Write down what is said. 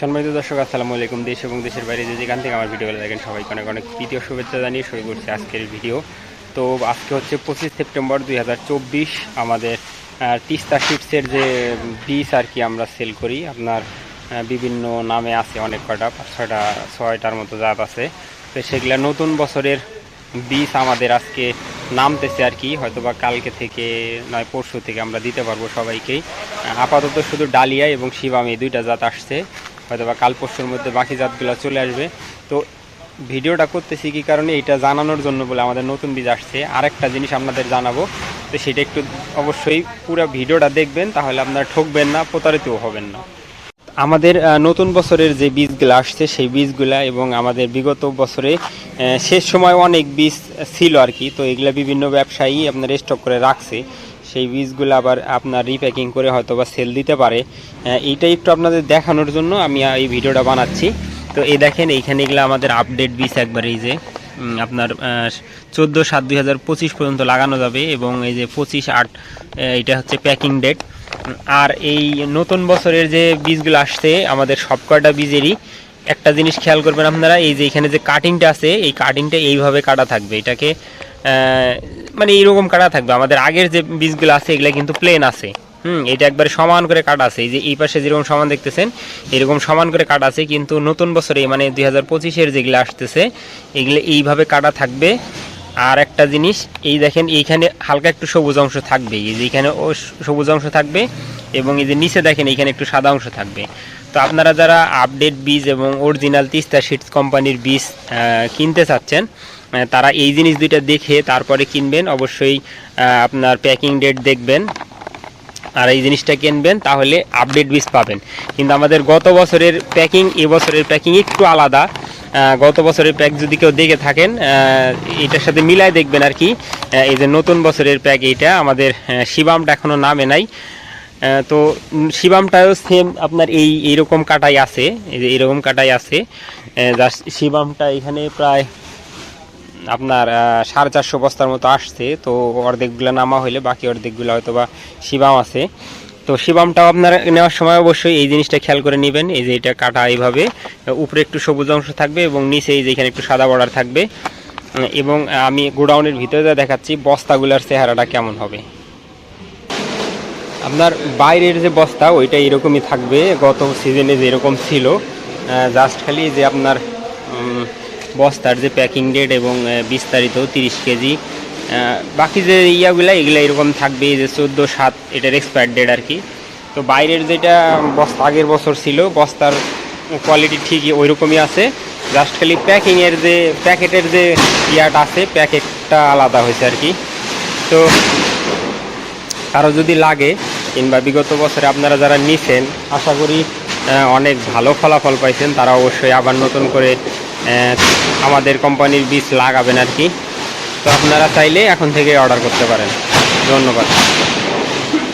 সম্মানিত দর্শক, আসসালামু আলাইকুম। দেশ এবং দেশের বাইরে যে যেখান থেকে আমার ভিডিওগুলো দেখেন, সবাইকে অনেক অনেক তৃতীয় শুভেচ্ছা জানিয়ে শুরু করছি আজকের ভিডিও। তো আজকে হচ্ছে পঁচিশ সেপ্টেম্বর দুই হাজার চব্বিশ, আমাদের তিস্তা শিটসের যে বীজ আর কি আমরা সেল করি, আপনার বিভিন্ন নামে আছে অনেক কটা পাঁচ ছয়টা ছয়টার মতো জাত আছে। তো সেগুলা নতুন বছরের বীজ আমাদের আজকে নামতেছে আর কি হয়তো বা কালকে থেকে নয়, পরশু থেকে আমরা দিতে পারব সবাইকেই। আপাতত শুধু ডালিয়া এবং শিবাম দুইটা জাত আসছে। হয়তো বা কাল পরশুর মধ্যে বাকি জাতগুলো চলে আসবে। তো ভিডিওটা করতেছি কি কারণে এটা জানানোর জন্য বলে আমাদের নতুন বীজ আসছে। আরেকটা জিনিস আপনাদের জানাব, তো সেটা একটু অবশ্যই পুরো ভিডিওটা দেখবেন, তাহলে আপনারা ঠকবেন না, প্রতারিতও হবেন না। আমাদের নতুন বছরের যে বীজগুলো আসছে, সেই বীজগুলা এবং আমাদের বিগত বছরে শেষ সময় অনেক বীজ ছিল আর কি, তো এগুলা বিভিন্ন ব্যবসায়ী আপনার স্টক করে রাখছে। সেই বীজগুলো আবার আপনার রিপ্যাকিং করে হয়তো বা সেল দিতে পারে। এইটাই একটু আপনাদের দেখানোর জন্য আমি এই ভিডিওটা বানাচ্ছি। তো এই দেখেন, এইখানে এগুলো আমাদের আপডেট বীজ একবার এই যে আপনার চোদ্দ সাত দুই পর্যন্ত লাগানো যাবে এবং এই যে পঁচিশ আট এটা হচ্ছে প্যাকিং ডেট আর এই নতুন বছরের যে বীজগুলো আসছে, আমাদের সবকটা বীজেরই, একটা জিনিস খেয়াল করবেন আপনারা, এই যে এখানে যে কাটিংটা আছে, এই কাটিংটা এইভাবে কাটা থাকবে। এটাকে মানে এইরকম কাটা থাকবে। আমাদের আগের যে বীজগুলো আছে, এগুলো কিন্তু প্লেন আছে। হুম, এটা একবারে সমান করে কাটা আছে। এই যে এই পাশে যেরকম সমান দেখতেছেন, এরকম সমান করে কাটা আছে। কিন্তু নতুন বছরে মানে দুই হাজার পঁচিশের যেগুলো আসতেছে, এগুলো এইভাবে কাটা থাকবে। আর একটা জিনিস, এই দেখেন, এইখানে হালকা একটু সবুজ অংশ থাকবে। এই যে এখানে ও সবুজ অংশ থাকবে এবং এই যে নিচে দেখেন এখানে একটু সাদা অংশ থাকবে। তো আপনারা যারা আপডেট বীজ এবং অরিজিনাল তিস্তা শিটস কোম্পানির বীজ কিনতে চাচ্ছেন তারা এই জিনিস দুইটা দেখে তারপরে কিনবেন। অবশ্যই আপনার প্যাকিং ডেট দেখবেন। আর এই জিনিসটা কিনবেন, তাহলে আপডেট বীজ পাবেন। কিন্তু আমাদের গত বছরের প্যাকিং এবছরের প্যাকিং একটু আলাদা। গত বছরের প্যাক যদি কেউ দেখে থাকেন এটার সাথে মিলায় দেখবেন আর কি। এই যে নতুন বছরের প্যাক এইটা, আমাদের শিবামটা এখনও নামে নাই। তো শিবামটাও সেম আপনার এই, এইরকম কাটাই আছে। এই যে এরকম কাটাই আছে। জাস্ট শিবামটা এখানে প্রায় আপনার সাড়ে চারশো বস্তার মতো আসছে, তো অর্ধেকগুলো নামা হইলে বাকি অর্ধেকগুলো হয়তো বা শিবাম আছে। তো শিবামটাও আপনার নেওয়ার সময় অবশ্যই এই জিনিসটা খেয়াল করে নেবেন, এই যে এটা কাটা এইভাবে, উপরে একটু সবুজ অংশ থাকবে এবং নিচে এই যে এখানে একটু সাদা বর্ডার থাকবে। এবং আমি গোডাউনের ভিতরে দেখাচ্ছি, বস্তাগুলোর চেহারাটা কেমন হবে। আপনার বাইরের যে বস্তা, ওইটা এরকমই থাকবে, গত সিজনে যেরকম ছিল জাস্ট খালি যে আপনার বস্তার যে প্যাকিং ডেট এবং বিস্তারিত তিরিশ কেজি। বাকি যে ইয়াগুলা, এগুলো এরকম থাকবে যে চোদ্দ, সাত, এটার এক্সপায়ার ডেট আর কি। তো বাইরের যেটা বস্তা আগের বছর ছিল, বস্তার কোয়ালিটি ঠিকই ওই রকমই আছে। জাস্ট খালি প্যাকিংয়ের যে, প্যাকেটের যে ইয়াটা আছে, প্যাকেটটা আলাদা হয়েছে আর কি। তো কারও যদি লাগে, কিংবা বিগত বছরে আপনারা যারা নিছেন, আশা করি অনেক ভালো ফলাফল পাইছেন, তারা অবশ্যই আবার নতুন করে আমাদের কোম্পানির বীজ লাগাবেন আর কি। তো আপনারা চাইলে এখন থেকে অর্ডার করতে পারেন। ধন্যবাদ।